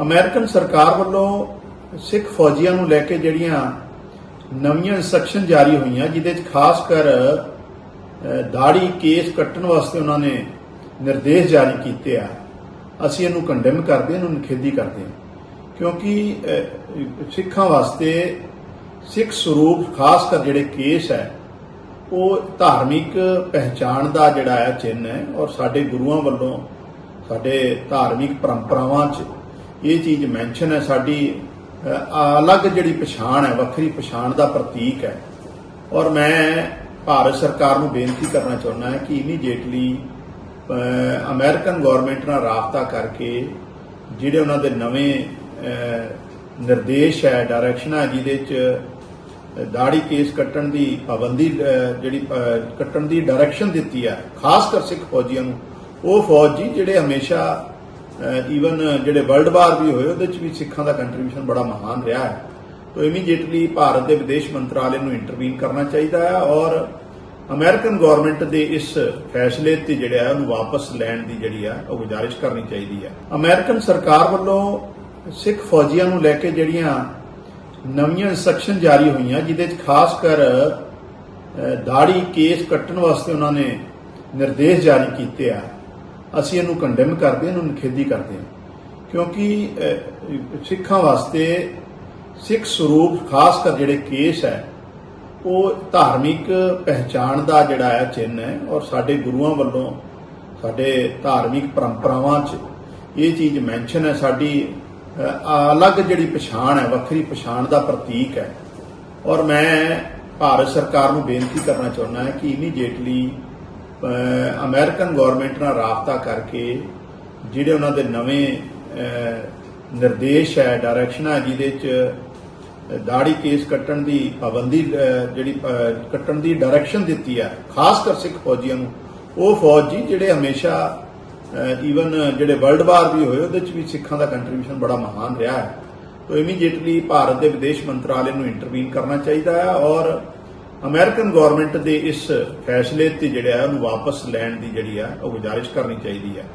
American ਸਰਕਾਰ ਵੱਲੋਂ ਸਿੱਖ ਫੌਜੀਆਂ ਨੂੰ ਲੈ ਕੇ ਜਿਹੜੀਆਂ ਨਵੀਆਂ ਇਨਸਟਰਕਸ਼ਨ ਜਾਰੀ ਹੋਈਆਂ, ਜਿਹਦੇ 'ਚ ਖਾਸ ਕਰ ਦਾੜੀ ਕੇਸ ਕੱਟਣ ਵਾਸਤੇ ਉਹਨਾਂ ਨੇ ਨਿਰਦੇਸ਼ ਜਾਰੀ ਕੀਤੇ ਆ, ਅਸੀਂ ਇਹਨੂੰ ਕੰਡੈਮ ਕਰਦੇ ਹਾਂ, ਇਹਨੂੰ ਨਿਖੇਧੀ ਕਰਦੇ ਹਾਂ। ਕਿਉਂਕਿ ਸਿੱਖਾਂ ਵਾਸਤੇ ਸਿੱਖ ਸਰੂਪ, ਖਾਸ ਕਰ ਜਿਹੜੇ ਕੇਸ ਹੈ, ਉਹ ਧਾਰਮਿਕ ਪਹਿਚਾਣ ਦਾ ਜਿਹੜਾ ਹੈ ਚਿੰਨ੍ਹ ਹੈ ਔਰ ਸਾਡੇ ਗੁਰੂਆਂ ਵੱਲੋਂ, ਸਾਡੇ ਧਾਰਮਿਕ ਪਰੰਪਰਾਵਾਂ 'ਚ ਇਹ ਚੀਜ਼ ਮੈਂਸ਼ਨ ਹੈ, ਸਾਡੀ ਅਲੱਗ ਜਿਹੜੀ ਪਛਾਣ ਹੈ, ਵੱਖਰੀ ਪਛਾਣ ਦਾ ਪ੍ਰਤੀਕ ਹੈ। ਔਰ ਮੈਂ ਭਾਰਤ ਸਰਕਾਰ ਨੂੰ ਬੇਨਤੀ ਕਰਨਾ ਚਾਹੁੰਦਾ ਹਾਂ ਕਿ ਇਮੀਡੀਏਟਲੀ ਅਮਰੀਕਨ ਗਵਰਨਮੈਂਟ ਨਾਲ ਰਾਬਤਾ ਕਰਕੇ ਜਿਹੜੇ ਉਹਨਾਂ ਦੇ ਨਵੇਂ ਨਿਰਦੇਸ਼ ਹੈ ਡਾਇਰੈਕਸ਼ਨ ਹੈ, ਜਿਹਦੇ 'ਚ ਦਾੜੀ ਕੇਸ ਕੱਟਣ ਦੀ ਪਾਬੰਦੀ ਜਿਹੜੀ ਕੱਟਣ ਦੀ ਡਾਇਰੈਕਸ਼ਨ ਦਿੱਤੀ ਹੈ, ਖਾਸ ਕਰ ਸਿੱਖ ਫੌਜੀਆਂ ਨੂੰ, ਉਹ ਫੌਜ ਜੀ ਜਿਹੜੇ ਹਮੇਸ਼ਾ ਈਵਨ ਜਿਹੜੇ ਵਰਲਡ ਵਾਰ ਵੀ ਹੋਏ, ਉਹਦੇ ਚ ਵੀ ਸਿੱਖਾਂ ਦਾ ਕੰਟਰੀਬਿਊਸ਼ਨ ਬੜਾ ਮਹਾਨ ਰਿਹਾ ਹੈ। ਤੋ ਇਮੀਡੀਏਟਲੀ ਭਾਰਤ ਦੇ ਵਿਦੇਸ਼ ਮੰਤਰਾਲੇ ਨੂੰ ਇੰਟਰਵੀਨ ਕਰਨਾ ਚਾਹੀਦਾ ਹੈ ਔਰ ਅਮਰੀਕਨ ਗਵਰਨਮੈਂਟ ਦੇ ਇਸ ਫੈਸਲੇ ਤੇ ਜਿਹੜਾ ਹੈ ਉਹਨੂੰ ਵਾਪਸ ਲੈਣ ਦੀ ਜਿਹੜੀ ਹੈ ਉਹ ਗੁਜ਼ਾਰਿਸ਼ ਕਰਨੀ ਚਾਹੀਦੀ ਹੈ। ਅਮਰੀਕਨ ਸਰਕਾਰ ਵੱਲੋਂ ਸਿੱਖ ਫੌਜੀਆਂ ਨੂੰ ਲੈ ਕੇ ਜਿਹੜੀਆਂ ਨਵੀਆਂ ਇਨਸਟਰਕਸ਼ਨ ਜਾਰੀ ਹੋਈਆਂ, ਜਿਹਦੇ 'ਚ ਖਾਸ ਕਰ ਦਾੜੀ ਕੇਸ ਕੱਟਣ ਵਾਸਤੇ ਉਹਨਾਂ ਨੇ ਨਿਰਦੇਸ਼ ਜਾਰੀ ਕੀਤੇ ਆ ਅਸੀਂ ਇਹਨੂੰ ਕੰਡੈਮ ਕਰਦੇ ਹਾਂ, ਇਹਨੂੰ ਨਿਖੇਧੀ ਕਰਦੇ ਹਾਂ। ਕਿਉਂਕਿ ਸਿੱਖਾਂ ਵਾਸਤੇ ਸਿੱਖ ਸਰੂਪ, ਖਾਸ ਕਰ ਜਿਹੜੇ ਕੇਸ ਹੈ, ਉਹ ਧਾਰਮਿਕ ਪਹਿਚਾਣ ਦਾ ਜਿਹੜਾ ਹੈ ਚਿੰਨ੍ਹ ਹੈ ਔਰ ਸਾਡੇ ਗੁਰੂਆਂ ਵੱਲੋਂ, ਸਾਡੇ ਧਾਰਮਿਕ ਪਰੰਪਰਾਵਾਂ 'ਚ ਇਹ ਚੀਜ਼ ਮੈਂਸ਼ਨ ਹੈ। ਸਾਡੀ ਅਲੱਗ ਜਿਹੜੀ ਪਛਾਣ ਹੈ, ਵੱਖਰੀ ਪਛਾਣ ਦਾ ਪ੍ਰਤੀਕ ਹੈ। ਔਰ ਮੈਂ ਭਾਰਤ ਸਰਕਾਰ ਨੂੰ ਬੇਨਤੀ ਕਰਨਾ ਚਾਹੁੰਦਾ ਹਾਂ ਕਿ ਇਮੀਡੀਏਟਲੀ ਅਮਰੀਕਨ ਗਵਰਨਮੈਂਟ ਨਾਲ ਰਾਬਤਾ ਕਰਕੇ ਜਿਹੜੇ ਉਹਨਾਂ ਦੇ ਨਵੇਂ ਨਿਰਦੇਸ਼ ਹੈ ਡਾਇਰੈਕਸ਼ਨ ਹੈ, ਜਿਹਦੇ 'ਚ ਦਾੜੀ ਕੇਸ ਕੱਟਣ ਦੀ ਪਾਬੰਦੀ ਜਿਹੜੀ ਕੱਟਣ ਦੀ ਡਾਇਰੈਕਸ਼ਨ ਦਿੱਤੀ ਹੈ, ਖਾਸ ਕਰ ਸਿੱਖ ਫੌਜੀਆਂ ਨੂੰ, ਉਹ ਫੌਜ ਜੀ ਜਿਹੜੇ ਹਮੇਸ਼ਾ ਈਵਨ ਜਿਹੜੇ ਵਰਲਡ ਵਾਰ ਵੀ ਹੋਏ, ਉਹਦੇ ਚ ਵੀ ਸਿੱਖਾਂ ਦਾ ਕੰਟਰੀਬਿਊਸ਼ਨ ਬੜਾ ਮਹਾਨ ਰਿਹਾ ਹੈ। ਤੋ ਇਮੀਡੀਏਟਲੀ ਭਾਰਤ ਦੇ ਵਿਦੇਸ਼ ਮੰਤਰਾਲੇ ਨੂੰ ਇੰਟਰਵੀਨ ਕਰਨਾ ਚਾਹੀਦਾ ਹੈ ਔਰ ਅਮਰੀਕਨ ਗਵਰਨਮੈਂਟ ਦੇ ਇਸ ਫੈਸਲੇ ਤੇ ਜਿਹੜਾ ਉਹਨੂੰ ਵਾਪਸ ਲੈਣ ਦੀ ਜਿਹੜੀ ਹੈ ਉਹ ਗੁਜ਼ਾਰਿਸ਼ ਕਰਨੀ ਚਾਹੀਦੀ ਹੈ